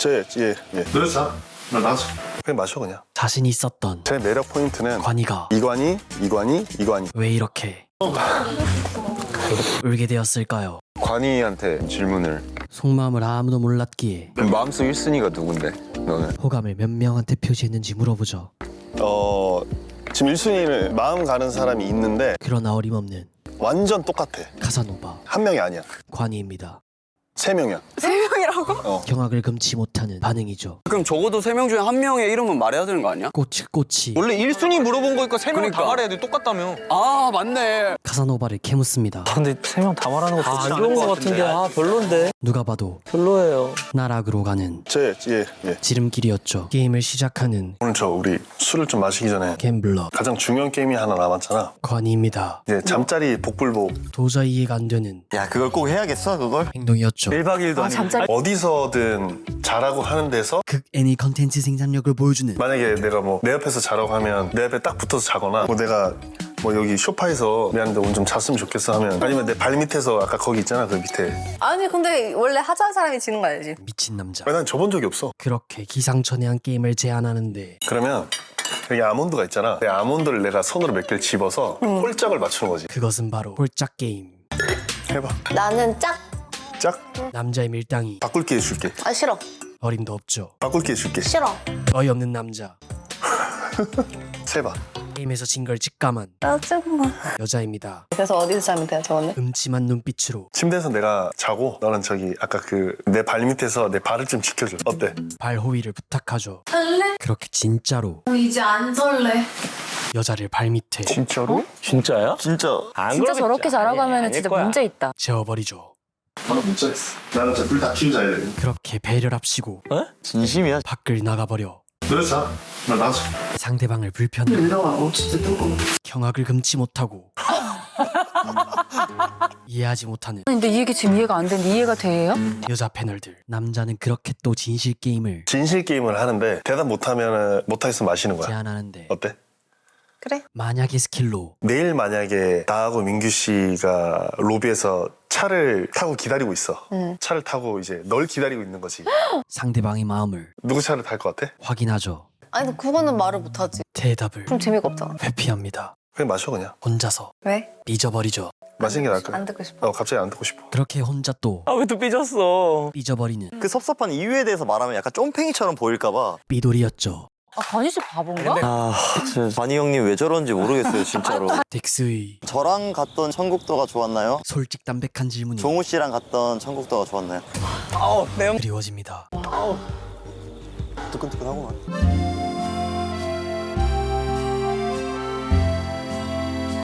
제, 예, 예. 그래서 나 나서. 그냥 마셔 그냥. 자신이 있었던 제 매력 포인트는 관이가 이관이, 이관이, 이관이. 왜 이렇게 울게 되었을까요? 관이한테 질문을 속마음을 아무도 몰랐기에 마음속 1순위가 누군데 너는? 호감을 몇 명한테 표시했는지 물어보죠. 어, 지금 1순위를 마음 가는 사람이 있는데 그러나 어림없는 완전 똑같아. 카사노바 한 명이 아니야. 관이입니다. 세 명이야. 세 명이라고? 경악을 금치 못하는 반응이죠. 그럼 적어도 세 명 중에 한 명의 이름은 말해야 되는 거 아니야? 꼬치꼬치 원래 1순위 물어본 거니까 세명다 그러니까. 말해야 돼. 똑같다며. 아 맞네. 카사노바를 캐묻습니다. 근데 세 명 다 말하는 거 아, 좋지 안 않은 좋은 것것 같은데. 아 별론데 누가 봐도 별로예요 나락으로 가는 제, 예, 예. 지름길이었죠. 게임을 시작하는 오늘 저 우리 술을 좀 마시기 전에 갬블러 가장 중요한 게임이 하나 남았잖아. 관이입니다. 이제 잠자리 복불복 도저히 이해가 안 되는 야 그걸 꼭 해야겠어 그걸? 행동이었죠. 1박 2일도 아. 잠자리 어디서든 잘하고 하는 데서 극 애니 컨텐츠 생산력을 보여주는 만약에 내가 뭐 내 옆에서 자라고 하면 내 옆에 딱 붙어서 자거나 뭐 내가 뭐 여기 소파에서 미안한데 오늘 좀 잤으면 좋겠어 하면 아니면 내 발 밑에서 아까 거기 있잖아 그 밑에 아니 근데 원래 하자는 사람이 지는 거 알지? 미친 남자. 난 저본 적이 없어 그렇게 기상천외한 게임을 제안하는데 그러면 여기 아몬드가 있잖아 내 아몬드를 내가 손으로 몇 개를 집어서 홀짝을 맞추는 거지 그것은 바로 홀짝 게임. 해봐 나는 짝. 짝 남자의 밀당이 바꿀 기회 줄게 아 싫어. 어림도 없죠. 바꿀 기회 줄게 싫어. 어이없는 남자. 세봐 게임에서 진 걸 직감한 나 조금만. 여자입니다. 그래서 어디서 자면 돼요 저거는? 음침한 눈빛으로 침대에서 내가 자고 너는 저기 아까 그 내 발 밑에서 내 발을 좀 지켜줘 어때? 발 호위를 부탁하죠. 그렇게 진짜로 이제 안 설레. 여자를 발 밑에 진짜로? 진짜야? 진짜 안 진짜 그러겠지. 저렇게 자라고 아니, 하면 아닐 진짜 거야. 문제 있다. 아, 재워버리죠. 바로 문자 했어. 나는 진짜 불다 키우자야 돼. 그렇게 배려랍시고 진심이야? 밖을 나가버려. 그래서 나 나서. 상대방을 불편 내려가고 진짜 뜨거워. 경악을 금치 못하고 이해하지 못하는 근데 이 얘기 지금 이해가 안 되는데 이해가 돼요? 여자 패널들. 남자는 그렇게 또 진실 게임을 진실 게임을 하는데 대답 못하면 못하겠으면 마시는 거야. 제안하는데. 어때? 그래. 만약의 스킬로 내일 만약에 나하고 민규 씨가 로비에서 차를 타고 기다리고 있어. 응. 차를 타고 이제 널 기다리고 있는 거지. 상대방의 마음을 누구 차를 탈 것 같아? 확인하죠. 아니 근데 그거는 말을 못하지. 대답을 그럼 재미가 없잖아. 회피합니다. 그냥 마셔 그냥. 음. 혼자서 왜? 삐져버리죠. 마시는 게 나을 거야. 안 듣고 싶어. 어 갑자기 안 듣고 싶어. 그렇게 혼자 또 아 왜 또 삐졌어 삐져버리는 그 섭섭한 이유에 대해서 말하면 약간 쫌팽이처럼 보일까봐 삐돌이었죠. 아 관희 씨 바본가? 아 진짜 관이 형님 왜 저런지 모르겠어요 진짜로 덱스의 저랑 갔던 천국도가 좋았나요? 솔직 담백한 질문이 종우 씨랑 갔던 천국도가 좋았나요? 그리워집니다. 뜨끈뜨끈하구만